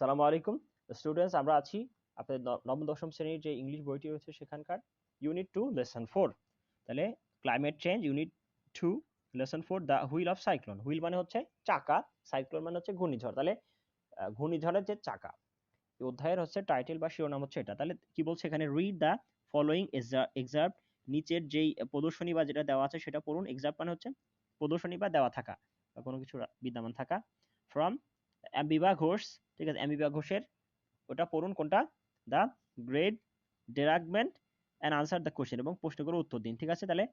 সালামু আলাইকুম। স্টুডেন্টস আমরা আছি আপনাদের নবম, দশম শ্রেণির যে ইংলিশ বইটি রয়েছে সেখানকার ইউনিট টু লেসন ফোর তাহলে climate change unit two lesson four the wheel of cyclone wheel মানে হচ্ছে চাকা সাইক্লোন মানে হচ্ছে ঘূর্ণিঝড়। তাহলে ঘূর্ণিঝড়ের যে চাকা, এই অধ্যায়ের হচ্ছে টাইটেল বা শিরোনাম হচ্ছে এটা। তাহলে কি বলছে এখানে? রিড দ্য ফলোয়িং এক্সাম্প নিচের যেই প্রদর্শনী বা যেটা দেওয়া আছে সেটা পড়ুন। এক্সাম্প মানে হচ্ছে প্রদর্শনী বা দেওয়া থাকা বা কোনো কিছু বিদ্যমান থাকা। ফ্রম অ্যাম্বিবা ঘোষ, ঠিক আছে অ্যামিবা ঘোষের ওটা পড়ুন কোনটা? The great derangement and answer the question এবং প্রশ্নগুলো উত্তর দিন, ঠিক আছে? তাহলে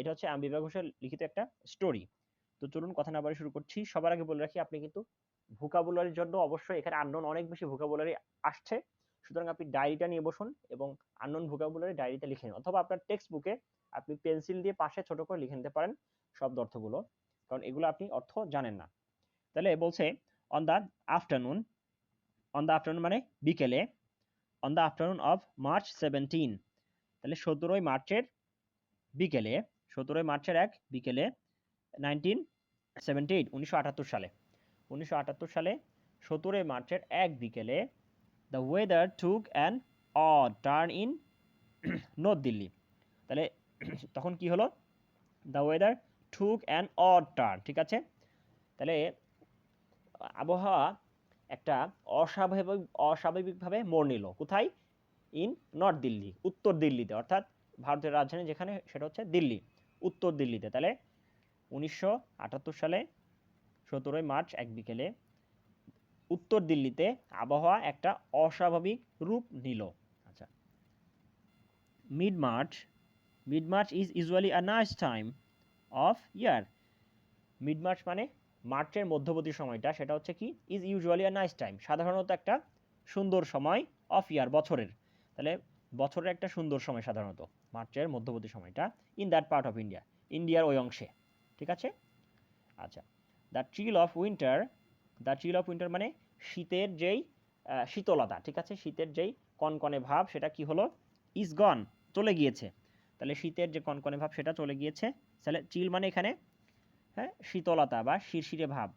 এটা হচ্ছে অ্যাম্বিবা ঘোষের লিখিত একটা স্টোরি তো চলুন কথা না বাড়ি শুরু করছি। সবার আগে বলে রাখি, আপনি কিন্তু ভোকাবুলারির জন্য অবশ্যই এখানে আননোন অনেক বেশি ভোকাবুলারি আসছে। সুতরাং আপনি ডায়েরিটা নিয়ে বসুন এবং আননোন ভোকাবুলারি ডায়েরিতে লিখে নিন অথবা আপনার টেক্সট বুকে আপনি পেন্সিল দিয়ে পাশে ছোট করে লিখে নিতে পারেন শব্দ অর্থগুলো। কারণ এগুলো আপনি অর্থ জানেন না। তাহলে বলছে on the afternoon on the afternoon মানে বিকেলে on the afternoon of March seventeen তাহলে সতেরোই মার্চের বিকেলে, সতেরোই মার্চের এক বিকেলে নাইনটিন সেভেন্টি এইট উনিশশো আটাত্তর সালে, উনিশশো আটাত্তর সালে সতেরোই মার্চের এক বিকেলে the weather took an odd turn in north Delhi তাহলে তখন কি হলো? The weather took an odd turn ঠিক আছে? তাহলে আবহাওয়া একটা অস্বাভাবিক, অস্বাভাবিকভাবে মোড় নিল কোথায়? ইন নর্থ দিল্লি, উত্তর দিল্লিতে। অর্থাৎ ভারতের রাজধানী যেখানে, সেটা হচ্ছে দিল্লি, উত্তর দিল্লিতে। তাহলে উনিশশো আটাত্তর সালে সতেরোই মার্চ এক বিকেলে উত্তর দিল্লিতে আবহাওয়া একটা অস্বাভাবিক রূপ নিল। আচ্ছা। Mid March mid March is usually a nice time of year. Mid March মানে মার্চের মধ্যবর্তী সময়টা, সেটা হচ্ছে কি? Is usually a nice time সাধারণত একটা সুন্দর সময় অফ ইয়ার বছরের। তাহলে বছরের একটা সুন্দর সময় সাধারণত, মার্চের মধ্যবর্তী সময়টা in that part of India ইন্ডিয়ার ওই অংশে। ঠিক আছে? আচ্ছা the chill of winter the chill of winter মানে শীতের যেই শীতলতা, ঠিক আছে? শীতের যেই কনকনে ভাব, সেটা কি হলো? ইজ গন চলে গিয়েছে। তাহলে শীতের যে কনকনে ভাব, সেটা চলে গিয়েছে। তাহলে চিল মানে এখানে হ্যাঁ শীতলতা বা শিরশিরে ভাব।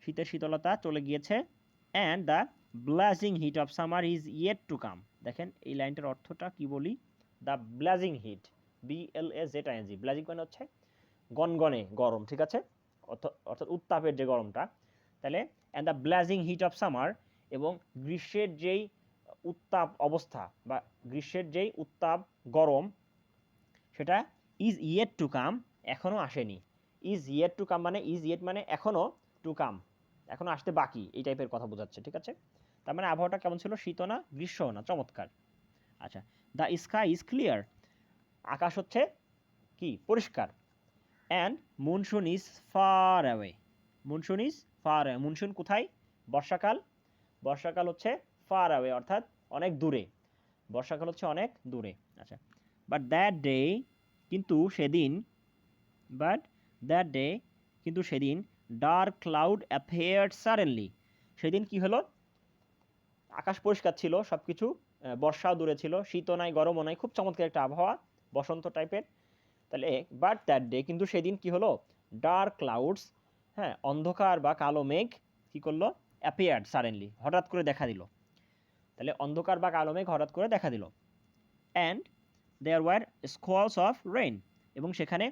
শীতের শীতলতা চলে গিয়েছে and the blazing heat of summer is yet to come দেখেন, এই লাইনটার অর্থটা কি বলি? The blazing heat B L S Z I N G blazing মানে হচ্ছে গনগনে গরম, ঠিক আছে? অর্থ- অর্থাৎ উত্তাপের যে গরমটা। তাহলে and the blazing heat of summer এবং গ্রীষ্মের যেই উত্তাপ অবস্থা বা গ্রীষ্মের যেই উত্তাপ গরম, সেটা ইজ ইয়েট টু কাম এখনও আসেনি। ইজ ইয়েট টু কাম মানে ইজ ইয়েট মানে এখনও টু কাম এখনও আসতে বাকি, এই টাইপের কথা বোঝাচ্ছে, ঠিক আছে? তার মানে আবহাওয়াটা কেমন ছিল? শীত না, গ্রীষ্ম না, চমৎকার। আচ্ছা দ্য স্কাই ইজ ক্লিয়ার আকাশ হচ্ছে কি? পরিষ্কার। And monsoon is far away monsoon is far away monsoon কোথায়? বর্ষাকাল বর্ষাকাল হচ্ছে ফার অ্যাওয়ে অর্থাৎ অনেক দূরে, বর্ষাকাল হচ্ছে অনেক দূরে আচ্ছা। বাট দ্যাট ডে কিন্তু সেদিন বাট দ্যাট ডে কিন্তু সেদিন ডার্ক ক্লাউড অ্যাফেয়ার্ড সাডেনলি সেদিন কি হলো? আকাশ পরিষ্কার ছিল সব কিছু বর্ষাও দূরে ছিল, শীতও নাই, গরমও নাই, খুব চমৎকার একটা আবহাওয়া, বসন্ত টাইপের তাহলে বাট দ্যাট ডে কিন্তু সেদিন কি হলো? ডার্ক ক্লাউডস হ্যাঁ অন্ধকার বা কালো মেঘ কি করল? অ্যাপিয়ার্ড সাডেনলি হঠাৎ করে দেখা দিল। তাহলে, অন্ধকার বা কালো মেঘ হঠাৎ করে দেখা দিল। And there were squalls of rain এবং সেখানে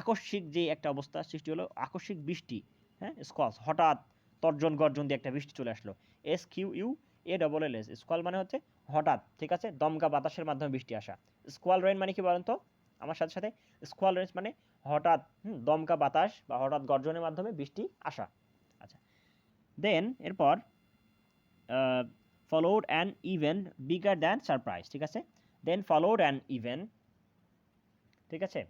আকস্মিক যে একটা অবস্থা সৃষ্টি হলো, আকস্মিক বৃষ্টি হ্যাঁ স্কোয়ালস হঠাৎ তর্জন গর্জন দিয়ে একটা বৃষ্টি চলে আসলো। S Q U A double L S squall মানে হচ্ছে হঠাৎ, ঠিক আছে? দমকা বাতাসের মাধ্যমে বৃষ্টি আসা। স্কোয়াল রেইন মানে কি বলেন তো? আমার সাথে সাথে, স্কোয়াল রেঞ্জ মানে হঠাৎ দমকা বাতাস বা হঠাৎ গর্জনের মাধ্যমে বৃষ্টি আসা। আচ্ছা দেন এরপর followed an event bigger than surprise ঠিক আছে? দেন ফলোড অ্যান ইভেন্ট ঠিক আছে?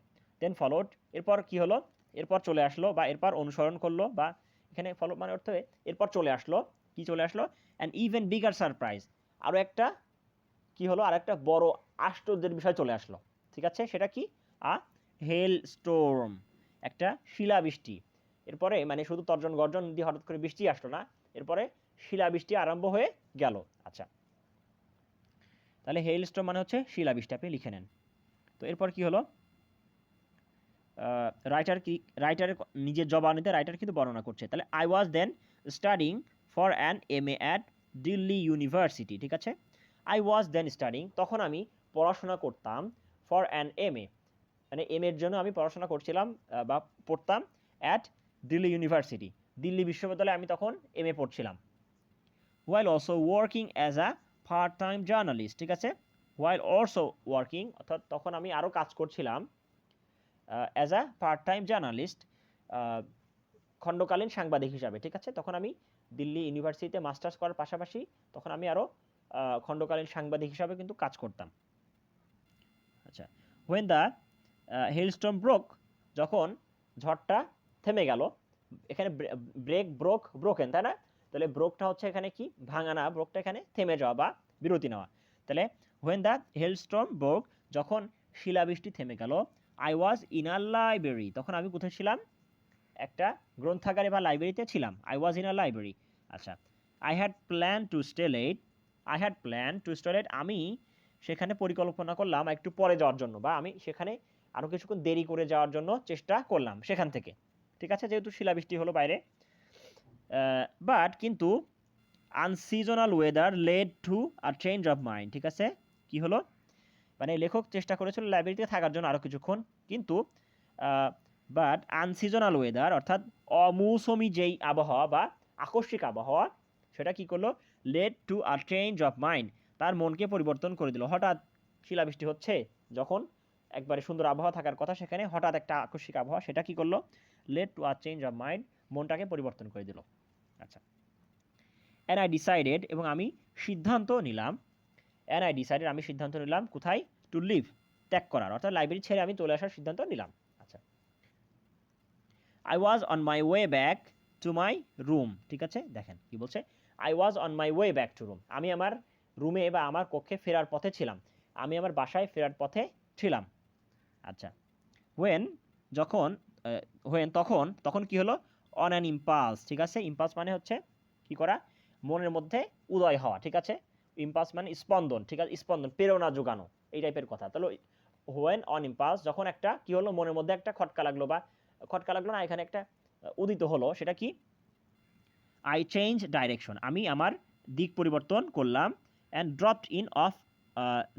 দেন ফলোড এরপর কি হলো? এরপর চলে আসলো বা এরপর অনুসরণ করল বা এখানে ফলো মানে অর্থ এরপর চলে আসলো। কি চলে আসলো? অ্যান্ড ইভেন বিগার সারপ্রাইজ আরও একটা কি হলো? আর একটা বড় আশ্চর্যের বিষয় চলে আসলো। ঠিক আছে? সেটা কি? আ হেল স্টোর্ম একটা শিলাবৃষ্টি। এরপরে মানে শুধু তর্জন গর্জন দিয়ে হঠাৎ করে বৃষ্টি আসলো না। এরপরে শিলাবৃষ্টি আরম্ভ হয়ে গেল। আচ্ছা। তাহলে হেল স্টোর্ম মানে হচ্ছে শিলাবৃষ্টি। আপনি লিখে নেন। তো এরপর কি হলো? রাইটার কি রাইটারের নিজের জবানিতে রাইটার কিন্তু বর্ণনা করছে। তাহলে I was then studying for an M A at Delhi University ঠিক আছে? আই ওয়াজ দেন স্টাডিং তখন আমি পড়াশোনা করতাম ফর অ্যান এম এ মানে এম এর জন্য আমি পড়াশোনা করছিলাম বা পড়তাম অ্যাট দিল্লি ইউনিভার্সিটি দিল্লি বিশ্ববিদ্যালয়ে আমি তখন এম এ পড়ছিলাম। While also working as a part time journalist ঠিক আছে? ওয়াইল অলসো ওয়ার্কিং অর্থাৎ তখন আমি আরও কাজ করছিলাম as a part time journalist খণ্ডকালীন সাংবাদিক হিসাবে, ঠিক আছে? তখন আমি দিল্লি ইউনিভার্সিটিতে মাস্টার্স করার পাশাপাশি তখন আমি আরও খণ্ডকালীন সাংবাদিক হিসাবে কিন্তু কাজ করতাম। আচ্ছা হোয়েন দ্য হেলস্টম ব্রোক যখন ঝড়টা থেমে গেল, এখানে ব্রেক ব্রোক ব্রোকেন তাই না? তাহলে ব্রোকটা হচ্ছে এখানে কি? ভাঙা না ব্রোকটা এখানে থেমে যাওয়া বা বিরতি নেওয়া। তাহলে হোয়েন দ্য হেলস্টর্ম ব্রোক যখন শিলাবৃষ্টি থেমে গেল I was in a library তখন আমি কোথায় ছিলাম? একটা গ্রন্থাগারে বা লাইব্রেরিতে ছিলাম। I was in a library আচ্ছা I had plan to stay late I had plan to stay late আমি সেখানে পরিকল্পনা করলাম একটু পরে যাওয়ার জন্য বা আমি সেখানে আরও কিছুক্ষণ দেরি করে যাওয়ার জন্য চেষ্টা করলাম সেখান থেকে। ঠিক আছে? যেহেতু শিলাবৃষ্টি হলো বাইরে। বাট কিন্তু unseasonal weather led to a change of mind ঠিক আছে? কি হলো? মানে লেখক চেষ্টা করেছিল লাইব্রেরিতে থাকার জন্য আরও কিছুক্ষণ। কিন্তু বাট আনসিজনাল ওয়েদার অর্থাৎ অমৌসুমি যেই আবহাওয়া বা আকস্মিক আবহাওয়া, সেটা কি করল? Led to a change of mind তার মনকে পরিবর্তন করে দিল। হঠাৎ শিলাবৃষ্টি হচ্ছে, যখন একবারে সুন্দর আবহাওয়া থাকার কথা সেখানে হঠাৎ একটা আকস্মিক আবহাওয়া, সেটা কি করল? Led to a change of mind মনটাকে পরিবর্তন করে দিল। আচ্ছা। অ্যান্ড আই ডিসাইডেড এবং আমি সিদ্ধান্ত নিলাম অ্যান্ড আই ডিসাইডেড আমি সিদ্ধান্ত নিলাম, কোথায়? টু লিভ ত্যাগ করার, অর্থাৎ লাইব্রেরি ছেড়ে আমি চলে আসার সিদ্ধান্ত নিলাম। আচ্ছা। I was on my way back to my room ঠিক আছে? দেখেন কি বলছে? I was on my way back to room আমি আমার রুমে বা আমার কক্ষে ফেরার পথে ছিলাম। আমি আমার বাসায় ফেরার পথে ছিলাম। আচ্ছা। ওয়েন যখন হোয়েন তখন তখন কি হলো? অন অ্যান ইম্পালস ঠিক আছে? ইম্পালস মানে হচ্ছে কি করা? মনের মধ্যে উদয় হওয়া, ঠিক আছে? ইম্পালস মানে স্পন্দন, ঠিক আছে? স্পন্দন, প্রেরণা যোগানো, এই টাইপের কথা। তাহলে হোয়েন অন ইম্পাস যখন একটা কি হলো? মনের মধ্যে একটা খটকা লাগল বা খটকা লাগল না, এখানে একটা উদিত হলো, সেটা কি? আই চেঞ্জ ডাইরেকশন আমি আমার দিক পরিবর্তন করলাম and dropped in of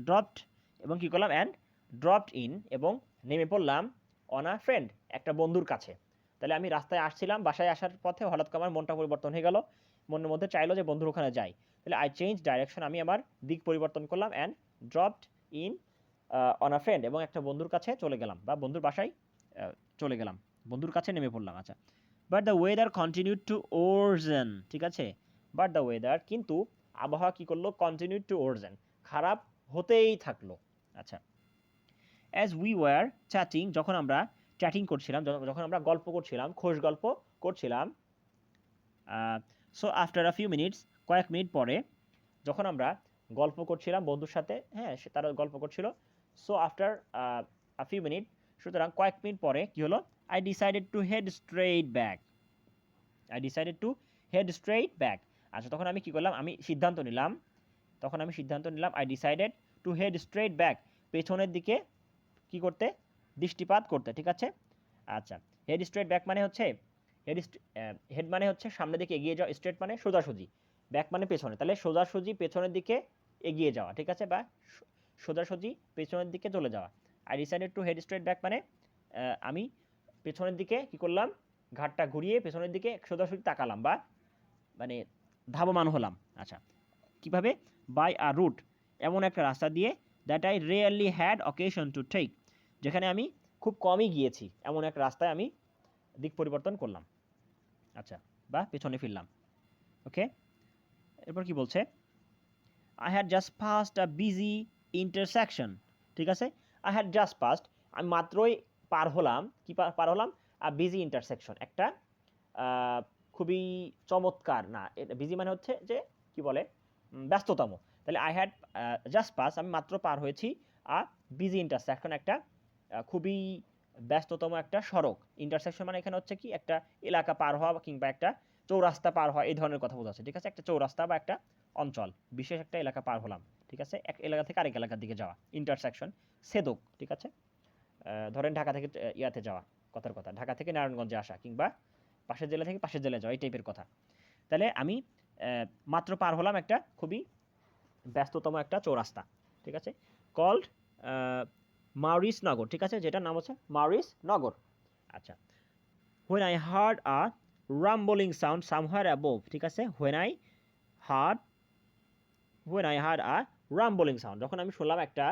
dropped এবং কি করলাম? অ্যান্ড ড্রপড ইন এবং নেমে পড়লাম অন আ ফ্রেন্ড একটা বন্ধুর কাছে। তাহলে আমি রাস্তায় আসছিলাম, বাসায় আসার পথে হঠাৎ করে আমার মনটা পরিবর্তন হয়ে গেল। মনের মধ্যে চাইলো যে বন্ধুর ওখানে যাই। তাহলে আই চেঞ্জ ডাইরেকশন আমি আমার দিক পরিবর্তন করলাম and dropped in on a friend এবং একটা বন্ধুর কাছে চলে গেলাম বা বন্ধুর বাসায় চলে গেলাম। বন্ধুর কাছে নেমে পড়লাম আচ্ছা। But the weather continue to worsen ঠিক আছে? বাট দ্য ওয়েদার কিন্তু আবহাওয়া কী করল? কন্টিনিউ টু ওরজেন খারাপ হতেই থাকল আচ্ছা। অ্যাজ উই ওয়ার চ্যাটিং যখন আমরা চ্যাটিং করছিলাম, যখন- আমরা গল্প করছিলাম, খোশ গল্প করছিলাম so after a few minutes কয়েক মিনিট পরে, যখন আমরা গল্প করছিলাম বন্ধুর সাথে হ্যাঁ সে তারা গল্প করছিল। So after a few minute সুতরাং কয়েক মিনিট পরে কি হলো? I decided to head straight back I decided to head straight back আচ্ছা তখন আমি কি করলাম? আমি সিদ্ধান্ত নিলাম। তখন আমি সিদ্ধান্ত নিলাম I decided to head straight back পেছনের দিকে কি করতে? দৃষ্টিপাত করতে, ঠিক আছে? আচ্ছা হেড স্ট্রেট ব্যাক মানে হচ্ছে হেড হেড মানে হচ্ছে সামনের দিকে এগিয়ে যাওয়া স্ট্রেট মানে সোজাসুজি ব্যাক মানে পেছনে। তাহলে সোজাসুজি পেছনের দিকে এগিয়ে যাওয়া, ঠিক আছে? বা সোজাসুজি পেছনের দিকে চলে যাওয়া। I decided to head straight back মানে আমি পেছনের দিকে কি করলাম? ঘাটটা ঘুরিয়ে পেছনের দিকে সোজাসুজি তাকালাম বা মানে ধাবমান হলাম। আচ্ছা কীভাবে? বাই আ রুট এমন একটা রাস্তা দিয়ে that I really had occasion to take যেখানে আমি খুব কমই গিয়েছি। এমন এক রাস্তায় আমি দিক পরিবর্তন করলাম। আচ্ছা বা পেছনে ফিরলাম। ওকে? এরপর কি বলছে? I had just passed a busy intersection ঠিক আছে? আই হ্যাড জাস্ট পাস্ট আমি মাত্রই পার হলাম। কি পার- হলাম? আ বিজি ইন্টারসেকশন একটা খুবই চমৎকার, না বিজি মানে হচ্ছে যে, কি বলে? ব্যস্ততম। তাহলে আই হ্যাড জাস্ট পাস আমি মাত্র পার হয়েছি। আ বিজি ইন্টারসেকশন একটা খুবই ব্যস্ততম একটা সড়ক। ইন্টারসেকশন মানে এখানে হচ্ছে কি? একটা এলাকা পার হওয়া কিংবা একটা চৌরাস্তা পার হওয়া, এই ধরনের কথা বোঝাচ্ছে, ঠিক আছে? একটা চৌরাস্তা বা একটা অঞ্চল, বিশেষ একটা এলাকা পার হলাম, ঠিক আছে? এক এলাকা থেকে আরেক এলাকার দিকে যাওয়া ইন্টারসেকশন সেদক, ঠিক আছে? ধরেন ঢাকা থেকে ইয়াতে যাওয়া, কথার কথা, ঢাকা থেকে নারায়ণগঞ্জে আসা, কিংবা পাশের জেলা থেকে পাশের জেলায় যাওয়া, এই টাইপের কথা। তাহলে আমি মাত্র পার হলাম একটা খুবই ব্যস্ততম একটা চৌরাস্তা, ঠিক আছে? কল্ড মাউরিস নগর, ঠিক আছে? যেটার নাম হচ্ছে মাউরিস নগর। আচ্ছা when I heard a rumbling sound somewhere above, ঠিক আছে? when I heard, when I heard a rumbling sound, যখন আমি শুনলাম একটা,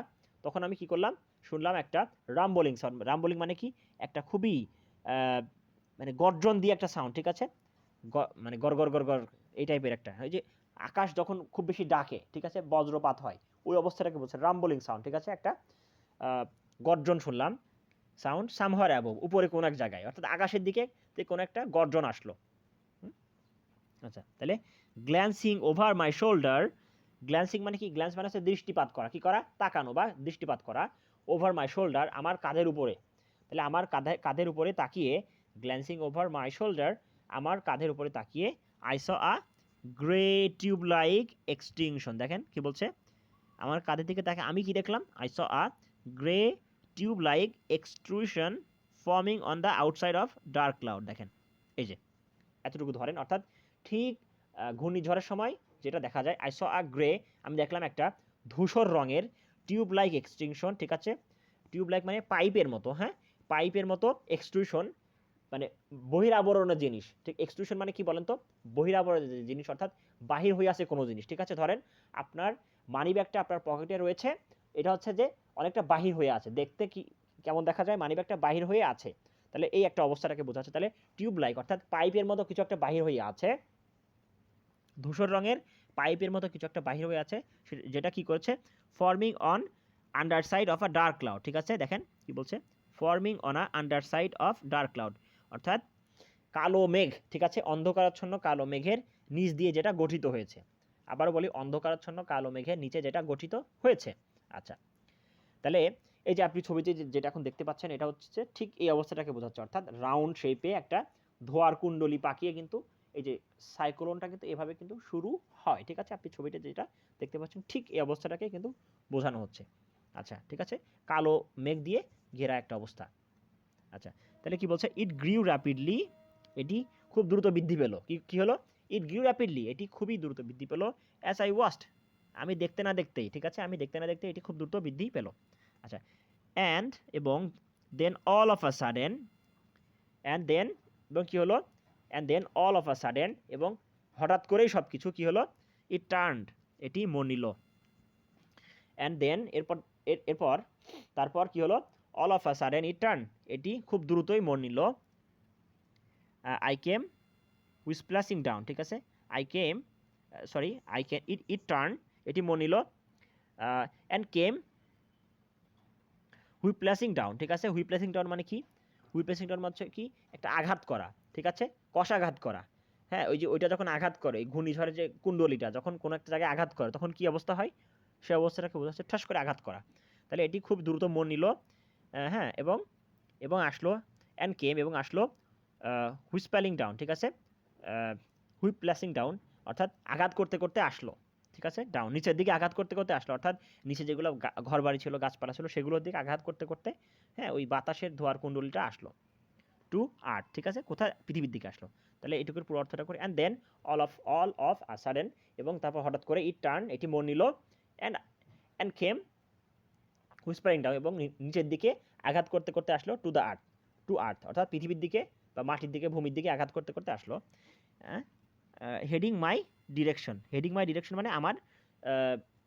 তখন আমি কি করলাম? শুনলাম একটা রাম্বলিং সাউন্ড রাম্বলিং মানে কি? একটা খুবই মানে গর্জন দিয়ে একটা সাউন্ড ঠিক আছে? মানে গর গর গর এই টাইপের একটা। ওই যে আকাশ যখন খুব বেশি ডাকে, ঠিক আছে? বজ্রপাত হয়, ওই অবস্থাটাকে বলছে রাম্বলিং সাউন্ড ঠিক আছে? একটা গর্জন শুনলাম সাউন্ড সামহার অ্যাবভ উপরে কোনো এক জায়গায়, অর্থাৎ আকাশের দিকে কোনো একটা গর্জন আসলো। আচ্ছা তাহলে গ্ল্যান্সিং ওভার মাই শোল্ডার গ্ল্যান্সিং মানে কি? গ্ল্যান্স মানে হচ্ছে দৃষ্টিপাত করা। কি করা? তাকানো বা দৃষ্টিপাত করা ওভার মাই শোল্ডার আমার কাঁধের উপরে। তাহলে আমার কাঁধে, কাঁধের উপরে তাকিয়ে গ্ল্যান্সিং ওভার মাই শোল্ডার আমার কাঁধের উপরে তাকিয়ে I saw a grey tube like extinction দেখেন কি বলছে? আমার কাঁধের দিকে তাকে আমি কি দেখলাম? I saw a grey tube like extrusion forming on the outside of dark cloud দেখেন। এই যে, এতটুকু ধরেন, অর্থাৎ ঠিক ঘূর্ণিঝড়ের সময় যেটা দেখা যায় আই স আ গ্রে আমি দেখলাম একটা ধূসর রঙের টিউব লাইক এক্সটিংশন ঠিক আছে? টিউব লাইক মানে পাইপের মতো হ্যাঁ? পাইপের মতো এক্সট্রুশন মানে বহিরাবরণের জিনিস। ঠিক এক্সট্রুশন মানে কি বলেন তো? বহিরাবরণের জিনিস, অর্থাৎ বাহির হয়ে আসে কোনো জিনিস, ঠিক আছে? ধরেন, আপনার মানি ব্যাগটা আপনার পকেটে রয়েছে, এটা হচ্ছে যে অনেকটা বাহির হয়ে আছে। দেখতে কি, কেমন দেখা যায়? মানি ব্যাগটা বাহির হয়ে আছে। তাহলে এই একটা অবস্থাটাকে বোঝাচ্ছে। তাহলে টিউব লাইক অর্থাৎ পাইপের মতো কিছু একটা বাহির হয়ে আছে। ধূসর রঙের পাইপের মতো কিছু একটা বাহির হয়ে আছে। যেটা কি করেছে? Forming on underside of a dark cloud ঠিক আছে? দেখেন কি বলছে? Forming on a underside of dark cloud অর্থাৎ কালো মেঘ, ঠিক আছে? অন্ধকারাচ্ছন্ন কালো মেঘের নিচ দিয়ে যেটা গঠিত হয়েছে। আবারও বলি, অন্ধকারাচ্ছন্ন কালো মেঘের নিচে যেটা গঠিত হয়েছে। আচ্ছা তাহলে এই যে আপনি ছবিতে যেটা এখন দেখতে পাচ্ছেন, এটা হচ্ছে ঠিক এই অবস্থাটাকে বোঝাচ্ছে। অর্থাৎ রাউন্ড শেপে একটা ধোয়ার কুণ্ডলি পাকিয়ে কিন্তু এই যে সাইক্লোনটা কিন্তু এভাবে কিন্তু শুরু হয়, ঠিক আছে? আপনি ছবিতে যেটা দেখতে পাচ্ছেন, ঠিক এই অবস্থাটাকে কিন্তু বোঝানো হচ্ছে। আচ্ছা ঠিক আছে? কালো মেঘ দিয়ে ঘেরা একটা অবস্থা। আচ্ছা তাহলে কি বলছে? ইট গ্রিউ র্যাপিডলি এটি খুব দ্রুত বৃদ্ধি পেল। কি, কী হলো? ইট গ্রিউ র্যাপিডলি এটি খুবই দ্রুত বৃদ্ধি পেল। অ্যাস আই ওয়াস্ট আমি দেখতে না দেখতেই, ঠিক আছে? আমি দেখতে না দেখতে এটি খুব দ্রুত বৃদ্ধি পেল। আচ্ছা অ্যান্ড এবং then all of a sudden and then এবং কী হলো? And then all of a sudden এবং হঠাৎ করেই সব কিছু কী হলো? ইট টার্নড এটি মন নিল। অ্যান্ড দেন এরপর এরপর, তারপর কি হলো? All of a sudden it turn এটি খুব দ্রুতই মন নিল। আই কেম উইস প্লাসিং ডাউন ঠিক আছে? I came sorry I can it it turn এটি মন নিল। অ্যান্ড কেম হুই প্লাসিং ডাউন, ঠিক আছে? হুই প্লাসিং ডাউন মানে কি? হুই প্লাসিং ডাউন মানে কি? একটা আঘাত করা, ঠিক আছে? কষাঘাত করা। হ্যাঁ ওই যে ওইটা যখন আঘাত করে, এই ঘূর্ণিঝড়ের যে কুণ্ডলিটা, যখন কোনো একটা জায়গায় আঘাত করে, তখন কি অবস্থা হয়? সে অবস্থাটাকে বোঝাচ্ছে ঠাস করে আঘাত করা। তাহলে এটি খুব দ্রুত মন নিল হ্যাঁ এবং এবং আসলো অ্যান্ড কেম এবং আসলো হুইসপ্যালিং ডাউন, ঠিক আছে? হুইপ প্লাসিং ডাউন, অর্থাৎ আঘাত করতে করতে আসলো। ঠিক আছে? ডাউন নিচের দিকে আঘাত করতে করতে আসলো। অর্থাৎ নিচে যেগুলো ঘর বাড়ি ছিল, গাছপালা ছিল, সেগুলোর দিকে আঘাত করতে করতে হ্যাঁ ওই বাতাসের ধোয়ার কুণ্ডলিটা আসলো। টু আর্ট ঠিক আছে? কোথায়? পৃথিবীর দিকে আসলো। তাহলে এটুকুর পুরো অর্থটা করে। And then all of all of a sudden এবং তারপর হঠাৎ করে ইট টার্ন এটি মন নিল and and came whispering down এবং নিচের দিকে আঘাত করতে করতে আসলো to the earth to earth অর্থাৎ পৃথিবীর দিকে বা মাটির দিকে, ভূমির দিকে আঘাত করতে করতে আসলো। হ্যাঁ? Heading my direction heading my direction মানে আমার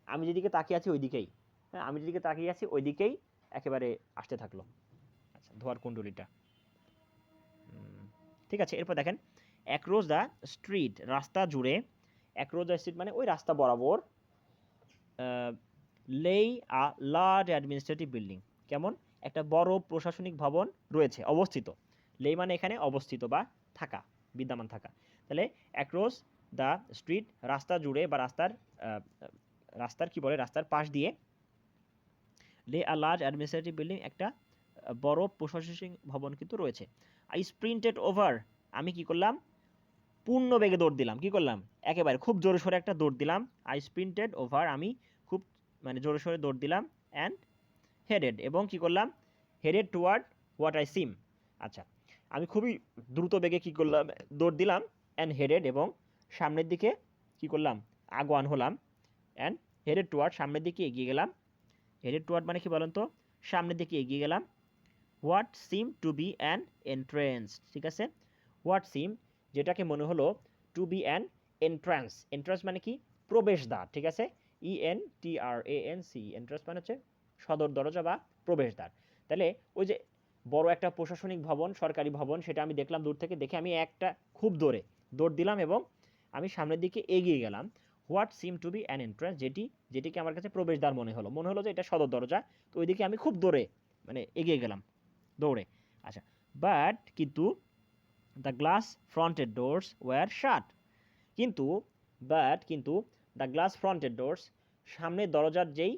আমি যেদিকে তাকিয়ে আছি ওইদিকেই। হ্যাঁ আমি যেদিকে তাকিয়ে আছি ওইদিকেই একেবারে আসতে থাকল। আচ্ছা ধোয়ার কুণ্ডলিটা। ঠিক আছে, এরপর দেখেন অ্যাক্রোস দ্য স্ট্রিট রাস্তা জুড়ে অ্যাক্রোস দ্য স্ট্রিট মানে ওই রাস্তা বরাবর লেই আ লার্জ অ্যাডমিনিস্ট্রেটিভ বিল্ডিং কেমন? একটা বড় প্রশাসনিক ভবন রয়েছে, অবস্থিত। লেই মানে এখানে অবস্থিত বা থাকা, বিদ্যমান থাকা। তাহলে অ্যাক্রস দ্য স্ট্রিট রাস্তা জুড়ে বা রাস্তার রাস্তার কি বলে, রাস্তার পাশ দিয়ে লে আ লার্জ অ্যাডমিনিস্ট্রেটিভ বিল্ডিং একটা বড় প্রশাসনিক ভবন কিন্তু রয়েছে। আই স্প্রিন্টেড ওভার আমি কি করলাম? পূর্ণ বেগে দৌড় দিলাম। কি করলাম? একেবারে খুব জোরে সোরে একটা দৌড় দিলাম। আই স্প্রিন্টেড ওভার আমি খুব মানে জোরে সোরে দৌড় দিলাম অ্যান্ড হেডেড এবং কি করলাম? Headed toward what I seem আচ্ছা আমি খুবই দ্রুত বেগে কি করলাম? দৌড় দিলাম অ্যান্ড হেডেড এবং সামনের দিকে কি করলাম? আগোয়ান হলাম অ্যান্ড হেডেড টুয়ার্ড সামনের দিকে এগিয়ে গেলাম। হেডেড টুয়ার্ড মানে কি বলেন তো সামনের দিকে এগিয়ে গেলাম। What seem to be an entrance ঠিক আছে? হোয়াট সিম যেটাকে মনে হলো to be an entrance entrance মানে কি? প্রবেশদ্বার, ঠিক আছে? E N T R A N C entrance মানে হচ্ছে সদর দরজা বা প্রবেশদ্বার। তাহলে ওই যে বড় একটা প্রশাসনিক ভবন, সরকারি ভবন, সেটা আমি দেখলাম দূর থেকে, দেখে আমি একটা খুব দৌড়ে দৌড় দিলাম এবং আমি সামনের দিকে এগিয়ে গেলাম। What seem to be an entrance যেটি, যেটিকে আমার কাছে প্রবেশদ্বার মনে হলো। মনে হলো যে এটা সদর দরজা। তো ওইদিকে আমি খুব দৌড়ে মানে এগিয়ে গেলাম, দৌড়ে। আচ্ছা বাট কিন্তু the glass fronted doors were shut কিন্তু বাট কিন্তু দ্য গ্লাস ফ্রন্টেড ডোরস সামনের দরজার যেই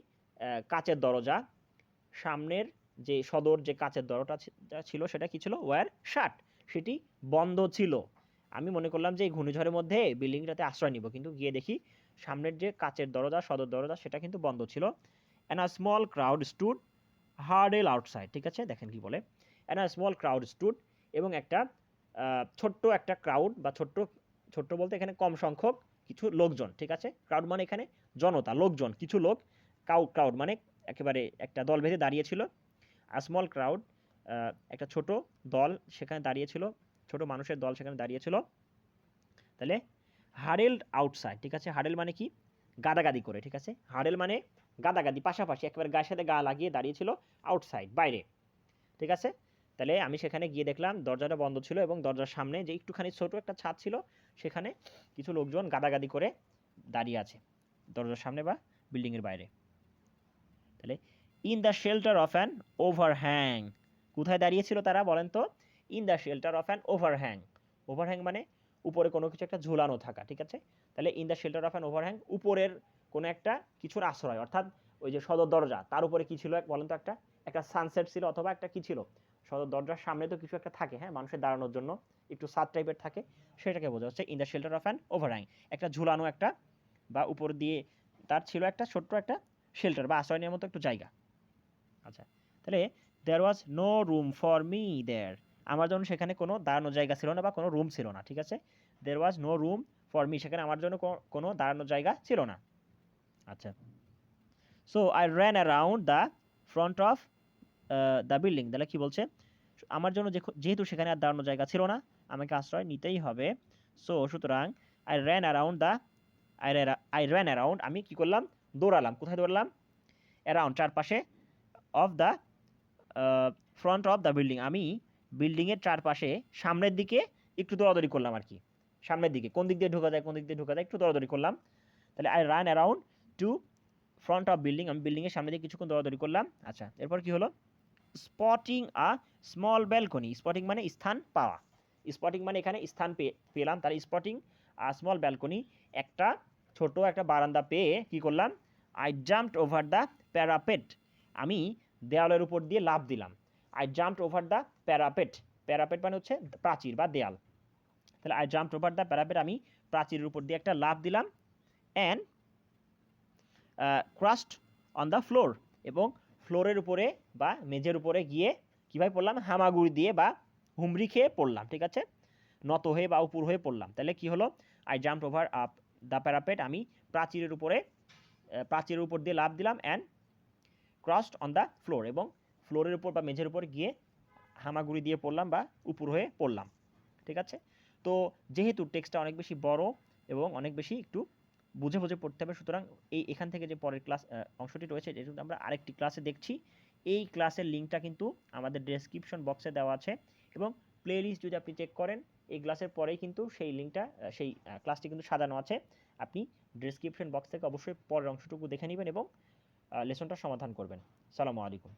কাচের দরজা, সামনের যে সদর যে কাচের দরজা ছিল, সেটা কি ছিল? ওয়ার শাট সেটি বন্ধ ছিল। আমি মনে করলাম যে এই ঘূর্ণিঝড়ের মধ্যে বিল্ডিংটাতে আশ্রয় নিব। কিন্তু গিয়ে দেখি সামনের যে কাচের দরজা, সদর দরজা, সেটা কিন্তু বন্ধ ছিল। And a small crowd stood হার্ডেল outside ঠিক আছে? দেখেন কি বলে। And a small crowd stood এবং একটা ছোট্ট একটা ক্রাউড বা ছোট্ট ছোট্ট বলতে এখানে কম সংখ্যক কিছু লোকজন, ঠিক আছে? ক্রাউড মানে এখানে জনতা, লোকজন, কিছু লোক। কাউ ক্রাউড মানে একেবারে একটা দল বেঁধে দাঁড়িয়েছিল আর স্মল ক্রাউড একটা ছোট দল সেখানে দাঁড়িয়েছিল ছোট মানুষের দল সেখানে দাঁড়িয়েছিল। তাহলে হাডেলড আউটসাইড, ঠিক আছে? হারেল মানে কি? গাদাগাদি করে, ঠিক আছে? হারেল মানে গাদাগাদি, পাশাপাশি একেবারে গায়ের সাথে গা লাগিয়ে দাঁড়িয়েছিল আউটসাইড, বাইরে। ঠিক আছে? তাহলে আমি সেখানে গিয়ে দেখলাম দরজাটা বন্ধ ছিল এবং দরজার সামনে যে একটুখানি ছোট একটা ছাদ ছিল, সেখানে কিছু লোকজন গাদাগাদি করে দাঁড়িয়ে আছে দরজার সামনে বা বিল্ডিংয়ের বাইরে। তাহলে, in the shelter of an overhang কোথায় দাঁড়িয়েছিল তারা বলেন তো? In the shelter of an overhang. Overhang মানে উপরে কোনো কিছু একটা ঝুলানো থাকা, ঠিক আছে? তাহলে in the shelter of an overhang উপরের কোনো একটা কিছুর আশ্রয়, অর্থাৎ ওই যে সদর দরজা, তার উপরে কী ছিল বলেন তো একটা একটা সানসেট ছিল অথবা একটা কী ছিল? সদর দরজার সামনে তো কিছু একটা থাকে হ্যাঁ মানুষের দাঁড়ানোর জন্য একটু সাত টাইপের থাকে, সেটাকে বোঝা হচ্ছে in the shelter of an overhang. একটা ঝুলানো একটা বা উপর দিয়ে তার ছিল একটা ছোট্ট একটা শেল্টার বা আশ্রয় নেওয়ার মতো একটু জায়গা। আচ্ছা তাহলে there was no room for me there আমার জন্য সেখানে কোনো দাঁড়ানোর জায়গা ছিল না বা কোনো রুম ছিল না, ঠিক আছে? There was no room for me সেখানে আমার জন্য কোনো দাঁড়ানোর জায়গা ছিল না। আচ্ছা। So I ran around the front of the building তাহলে কি বলছে? আমার জন্য যেহেতু সেখানে আর দাঁড়ানোর জায়গা ছিল না, আমাকে আশ্রয় নিতেই হবে। সো সুতরাং I ran around the I I ran around আমি কি করলাম? দৌড়ালাম। কোথায় দৌড়ালাম? অ্যারাউন্ড চারপাশে of the front of the building আমি বিল্ডিংয়ের চারপাশে সামনের দিকে একটু দৌড়াদৌড়ি করলাম আর কি। সামনের দিকে, কোন দিক দিয়ে ঢোকা যায়, কোন দিক দিয়ে ঢোকা যায়, একটু দৌড়াদৌড়ি করলাম। তাহলে I run around to front of building আমি বিল্ডিংয়ের সামনে দিয়ে কিছুক্ষণ দৌড়াদৌড়ি করলাম। আচ্ছা এরপর কি হলো? Spotting a small balcony spotting মানে স্থান পাওয়া। স্পটিং মানে এখানে স্থান পেলাম তার স্পটিং আ স্মল ব্যালকনি একটা ছোট একটা বারান্দা পেয়ে কি করলাম? I jumped over the parapet আমি দেওয়ালের উপর দিয়ে লাফ দিলাম। I jumped over the parapet parapet মানে হচ্ছে প্রাচীর বা দেয়াল। তাহলে I jumped over the parapet আমি প্রাচীরের উপর দিয়ে একটা লাফ দিলাম and crashed on the floor এবং ফ্লোরের উপরে বা মেঝের উপরে গিয়ে কীভাবে পড়লাম? হামাগুড়ি দিয়ে বা হুমড়ি খেয়ে পড়লাম, ঠিক আছে? নত হয়ে বা উপর হয়ে পড়লাম। তাহলে কি হলো? I jump over up the parapet আমি প্রাচীরের উপরে প্রাচীরের উপর দিয়ে লাফ দিলাম and crossed on the floor এবং ফ্লোরের উপর বা মেঝের উপর গিয়ে হামাগুড়ি দিয়ে পড়লাম বা উপর হয়ে পড়লাম, ঠিক আছে? তো যেহেতু টেক্সটটা অনেক বেশি বড় এবং অনেক বেশি একটু বুঝে বুঝে পড়তে হবে, সুতরাং এই এখান থেকে যে পরের ক্লাস অংশটি রয়েছে যেহেতু আমরা আরেকটি ক্লাসে দেখছি, এই ক্লাসের লিঙ্কটা কিন্তু আমাদের ডেসক্রিপশন বক্সে দেওয়া আছে এবং প্লেলিস্ট যদি আপনি চেক করেন, এই ক্লাসের পরেই কিন্তু সেই লিঙ্কটা সেই ক্লাসটি কিন্তু সাজানো আছে। আপনি ডেসক্রিপশন বক্স থেকে অবশ্যই পরের অংশটুকু দেখে নেবেন এবং লেসনটা সমাধান করবেন। সালামু আলাইকুম।